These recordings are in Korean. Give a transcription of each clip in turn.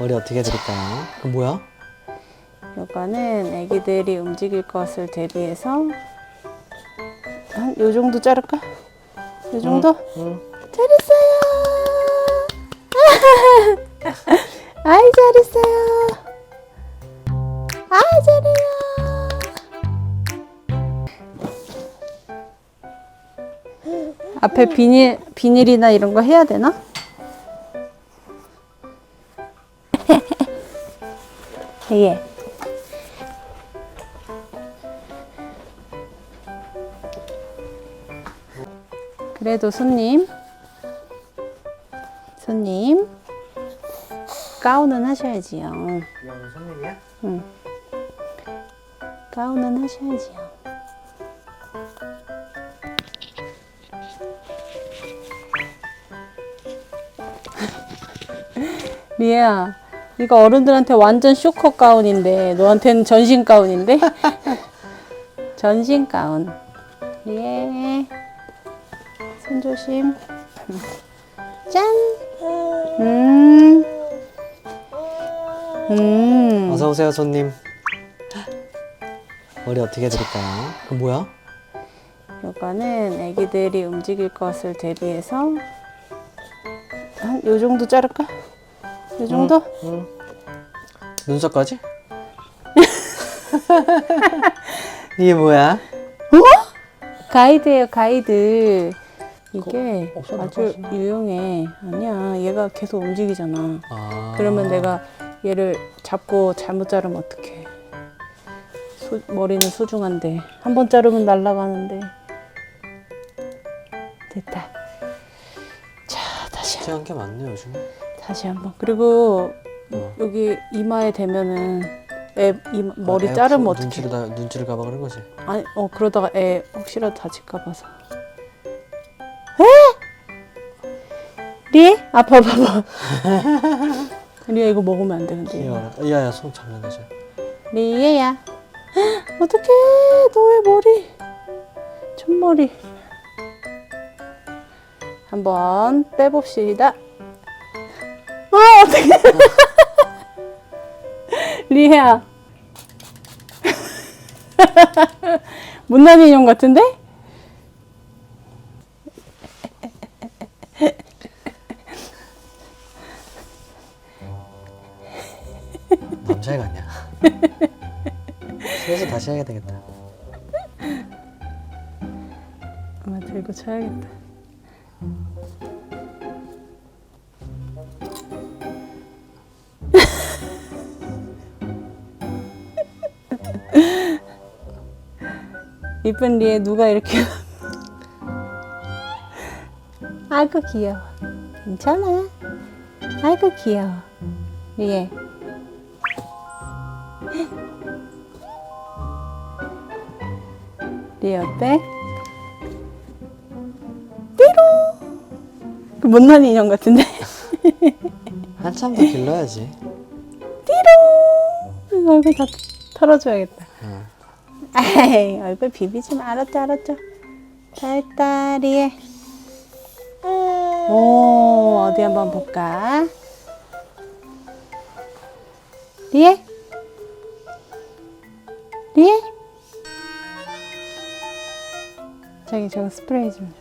머리 어떻게 해드릴까요? 그 뭐야? 요거는 애기들이 움직일 것을 대비해서 한 요 정도 자를까? 요 정도? 응. 잘했어요. 아이 잘했어요. 아 잘해요. 앞에 비닐 비닐이나 이런 거 해야 되나? 예. 그래도 손님, 손님, 가운은 하셔야지요. 야, 손님이야? 응. 가운은 하셔야지요. 리에야, 이거 어른들한테 완전 쇼커 가운인데 너한테는 전신 가운인데? 전신 가운. 리에, 손 조심. 짠. 음. 음. 어서 오세요, 손님. 머리 어떻게 해드릴까요? 그 뭐야? 요거는 애기들이 움직일 것을 대비해서 한 요 정도 자를까? 요 정도? 응. 눈썹까지? 이게 뭐야? 가이드예요, 가이드. 이게 없어도 아주 유용해. 아니야, 얘가 계속 움직이잖아. 아. 그러면 내가 얘를 잡고 잘못 자르면 어떡해. 소- 머리는 소중한데. 한 번 자르면 날아가는데. 됐다. 자, 다시 한 특이한 게 많네, 요즘. 다시 한번. 그리고 어. 여기 이마에 대면은 애 이, 머리 애 자르면 혹시 어떡해? 눈치를, 다, 눈치를 가봐 그런 거지. 아니, 어 그러다가 애 혹시라도 다칠까 봐서. 에? 리? 아파 봐봐. 리야 이거 먹으면 안 되는데. 귀여워. 야야, 손 장난하자. 리에야. 어떡해 너의 머리. 첫머리. 한번 빼봅시다. 아 어떡해. 리에야. 못난 인형 같은데? 남자애 같냐? 그래서 다시 해야 되겠다. 아마 들고 쳐야겠다. 이쁜 리에 누가 이렇게 아이고 귀여워 괜찮아 아이고 귀여워 리에 리에 어때? 그 못난 인형 같은데? 한참 더 길러야지. 이거 얼굴 다 털어줘야겠다. 응. 에이, 얼굴 비비지 마. 알았죠, 알았죠. 달다리에. 오, 어디 한번 볼까? 리에? 리에? 저기 저거 스프레이 좀.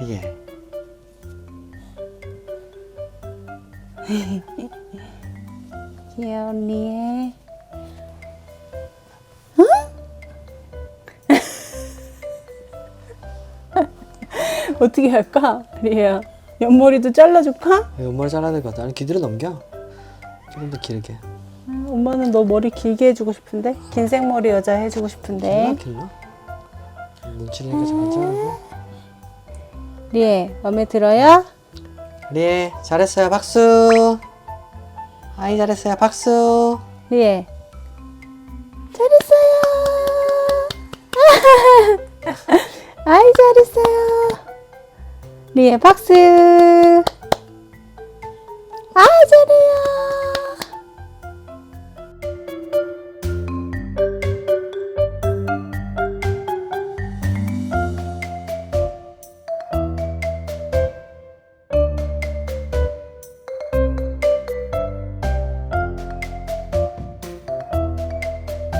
귀여운 리에. 어떻게 할까? 리에야. 옆머리도 잘라줄까? 옆머리 잘라야 될 것 같아. 아니, 귀뒤로 넘겨. 조금 더 길게. 음, 엄마는 너 머리 길게 해주고 싶은데? 긴 생머리 여자 해주고 싶은데. 길러, 길러? 눈치를 잘 잘라고. 리에, 마음에 들어요? 리에, 잘했어요. 박수. 아이, 잘했어요. 박수. 리에. 잘했어요. 아이, 잘했어요. 리에, 박수.